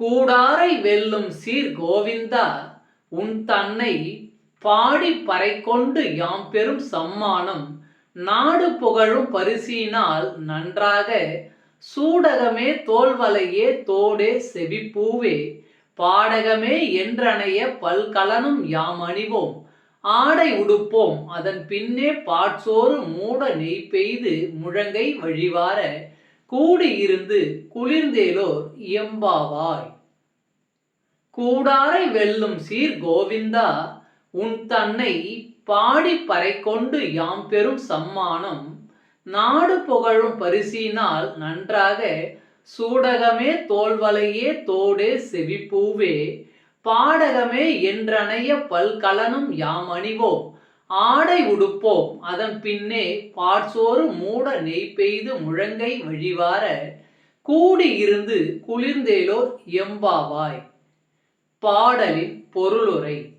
கூடாரை வெல்லும் சீர் கோவிந்தா உன் தன்னை பாடி பறைக்கொண்டு யாம் பெரும் சம்மானம். நாடு புகழும் பரிசினால் நன்றாக சூடகமே தோல்வலையே தோடே செவிப்பூவே. பாடகமே என்றனைய பல்கலனும் யாம் அணிவோம். ஆடை உடுப்போம் அதன் பின்னே பாட்சோறு மூட நெய் பெய்து முழங்கை வழிவார. கூடியிருந்து குளிர்ந்தேலோர் எம்பாவாய் கூடாரை வெல்லும் சீர் கோவிந்தா உன் தன்னை பாடி பறைக்கொண்டு யாம் பெரும் சம்மானம். நாடு புகழும் பரிசினால் நன்றாக சூடகமே தோல்வலையே தோடே செவிப்பூவே. பாடகமே என்றனைய பல்கலனும் யாம் அணிவோம் ஆடை உடுப்போம். அதன் பின்னே பாட்சோறு மூட நெய் பெய்து முழங்கை வழிவார கூடி இருந்து குளிர்ந்தேலோர் எம்பாவாய். பாடலின் பொருளுரை.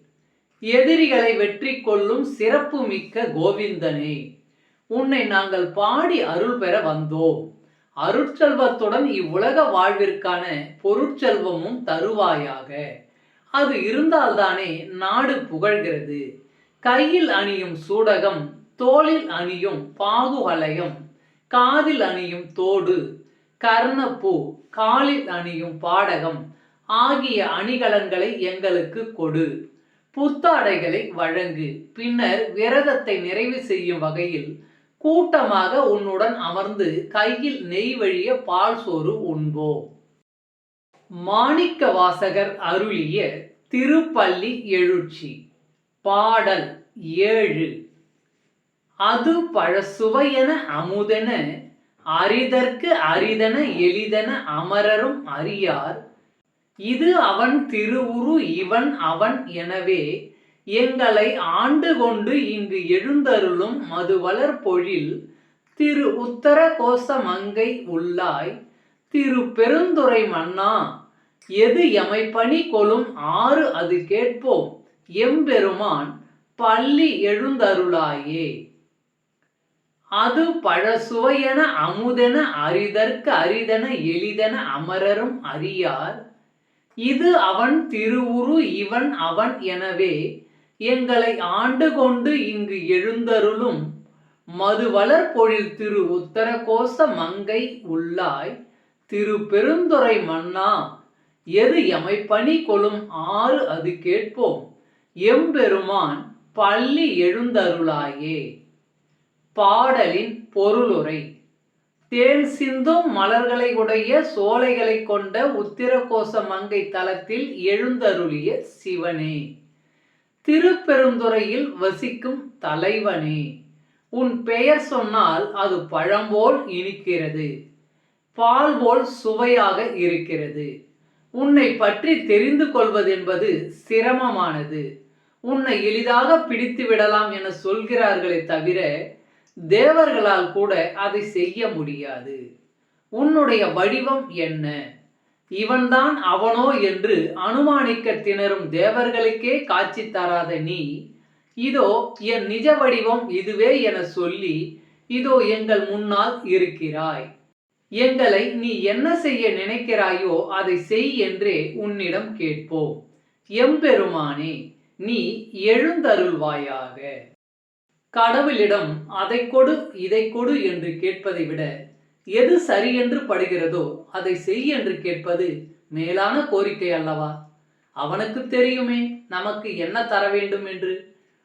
எதிரிகளை வெற்றி கொள்ளும் சிறப்பு மிக்க கோவிந்தனே உன்னை நாங்கள் பாடி அருள் பெற வந்தோம். அருட்செல்வத்துடன் இவ்வுலக வாழ்விற்கான பொருட்செல்வமும் தருவாயாக. அது இருந்தால்தானே நாடு புகழ்கிறது. கையில் அணியும் சூடகம் தோளில் அணியும் பாகுவலயம் காதில் அணியும் தோடு கர்ணப்பூ காலில் அணியும் பாடகம் ஆகிய அணிகலன்களை எங்களுக்கு கொடு. புத்தாடைகளை வழங்கு. பின்னர் விரதத்தை நிறைவு செய்யும் வகையில் கூட்டமாக உன்னுடன் அமர்ந்து கையில் நெய் வழிய பால் சோறு உண்போம். மாணிக்க வாசகர் அருளிய திருப்பள்ளி எழுச்சி. பாடல் ஏழு. அது பழசுவையென அமுதென அரிதற்கு அரிதன எளிதன அமரரும் அறியார். இது அவன் திருவுரு இவன் அவன் எனவே எங்களை ஆண்டு கொண்டு இங்கு எழுந்தருளும் மதுவளர் பொழில் திரு உத்தர கோச மங்கை உள்ளாய். திரு பெருந்துரை மன்னா எது எமை பணி கொளும் ஆறு அது கேட்போம். எம்பெருமான் பள்ளி எழுந்தருளாயே. அது பழசுவையென அமுதென அரிதற்கு அரிதென எளிதென அமரரும் அறியார். இது அவன் திருவுரு இவன் அவன் எனவே எங்களை ஆண்டு கொண்டு இங்கு எழுந்தருளும். மதுவளர் பொழில் திரு உத்தரகோச மங்கை உள்ளாய். திரு பெருந்துறை மன்னா எது எமை பணி கொளும் ஆறு அது கேட்போம். எம்பெருமான் பள்ளி எழுந்தருளாயே. பாடலின் பொருளுரை. தேன் சிந்தும் மலர்களை உடைய சோலைகளை கொண்ட உத்திரகோச மங்கை தலத்தில் எழுந்தருளிய சிவனே. திருப்பெருந்துறையில் வசிக்கும் தலைவனே உன் பெயர் சொன்னால் அது பழம்போல் இனிக்கிறது பால் போல் சுவையாக இருக்கிறது. உன்னை பற்றி தெரிந்து கொள்வதென்பது சிரமமானது. உன்னை எளிதாக பிடித்து விடலாம் என சொல்கிறார்களே தவிர தேவர்களால் கூட அதை செய்ய முடியாது. உன்னுடைய வடிவம் என்ன? இவன்தான் அவனோ என்று அனுமானிக்க திணறும் தேவர்களுக்கே காட்சி தராத நீ இதோ என் நிஜ வடிவம் இதுவே என சொல்லி இதோ எங்கள் முன்னால் இருக்கிறாய். எங்களை நீ என்ன செய்ய நினைக்கிறாயோ அதை செய் என்றே உன்னிடம் கேட்போம். எம்பெருமானே நீ எழுந்தருள்வாயாக. கடவுளிடம் அதை கொடு இதை கொடு என்று கேட்பதை விட எது சரி என்று படுகிறதோ அதை செய் என்று கேட்பது மேலான கோரிக்கை அல்லவா? அவனுக்கு தெரியுமே நமக்கு என்ன தர வேண்டும் என்று.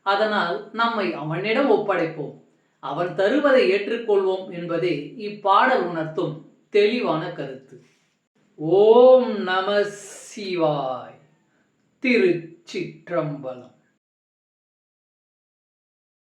அதனால் நம்மை அவனிடம் ஒப்படைப்போம். அவன் தருவதை ஏற்றுக்கொள்வோம் என்பதே இப்பாடல் உணர்த்தும் தெளிவான கருத்து. ஓம் நம சிவாய். திருச்சிற்றம்பலம்.